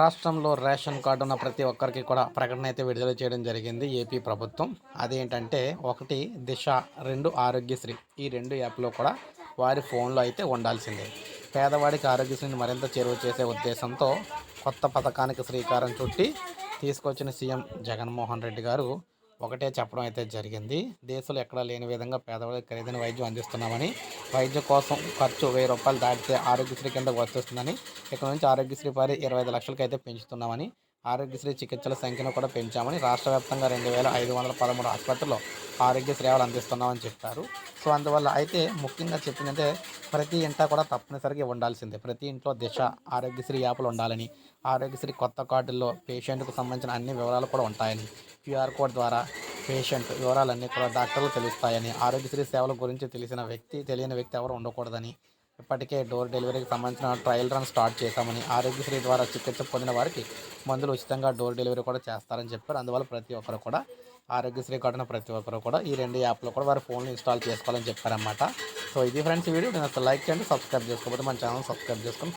రాష్ట్రంలో ration card ఉన్న ప్రతి ఒక్కరికి కూడా ప్రకటన అయితే విడుదల చేయడం జరిగింది ఏపీ ప్రభుత్వం. అదేంటంటే ఒకటి దిశ రెండు ఆరోగ్యశ్రీ. ఈ రెండు యాప్లో కూడా వారి ఫోన్లో అయితే ఉండాల్సిందే. పేదవాడికి ఆరోగ్యశ్రీని మరింత చేరువ చేసే ఉద్దేశంతో కొత్త పథకానికి శ్రీకారం చుట్టి తీసుకొచ్చిన సీఎం జగన్మోహన్ రెడ్డి గారు ఒకటే చెప్పడం అయితే జరిగింది. దేశంలో ఎక్కడా లేని విధంగా పేదవాళ్ళకి ఖరీదైన వైద్యం అందిస్తున్నామని వైద్యం కోసం ఖర్చు వెయ్యి రూపాయలు దాటితే ఆరోగ్యశ్రీ కింద వర్తిస్తుందని ఇక్కడ నుంచి ఆరోగ్యశ్రీ పరి ఇరవై ఐదు లక్షలకి అయితే పెంచుతున్నామని ఆరోగ్యశ్రీ చికిత్సల సంఖ్యను కూడా పెంచామని రాష్ట్ర వ్యాప్తంగా రెండు వేల ఐదు వందల పదమూడు ఆసుపత్రుల్లో ఆరోగ్య సేవలు అందిస్తున్నామని చెప్పారు. సో అందువల్ల అయితే ముఖ్యంగా చెప్పిందంటే ప్రతి ఇంట కూడా తప్పనిసరిగా ఉండాల్సిందే. ప్రతి ఇంట్లో దిశ ఆరోగ్యశ్రీ యాప్లు ఉండాలని ఆరోగ్యశ్రీ కొత్త కార్డుల్లో పేషెంట్కు సంబంధించిన అన్ని వివరాలు కూడా ఉంటాయని క్యూఆర్ కోడ్ ద్వారా పేషెంట్ వివరాలన్నీ కూడా డాక్టర్లు తెలుస్తాయని ఆరోగ్యశ్రీ సేవల గురించి తెలిసిన వ్యక్తి తెలియని వ్యక్తి ఎవరు ఉండకూడదని ఇప్పటికే డోర్ డెలివరీకి సంబంధించిన ట్రయల్ రన్ స్టార్ట్ చేశామని ఆరోగ్యశ్రీ ద్వారా చికిత్స పొందిన వారికి మందులు ఉచితంగా డోర్ డెలివరీ కూడా చేస్తారని చెప్పారు. అందువల్ల ప్రతి ఒక్కరు కూడా ఆరోగ్యశ్రీ కార్డున ప్రతి ఒక్కరు కూడా ఈ రెండు యాప్లో కూడా వారి ఫోన్లు ఇన్స్టాల్ చేసుకోవాలని చెప్పారన్నమాట. సో ఇది ఫ్రెండ్స్ వీడియో. నేను లైక్ చేయండి సబ్స్క్రైబ్ చేసుకోకపోతే మన ఛానల్ సబ్స్క్రైబ్ చేసుకొని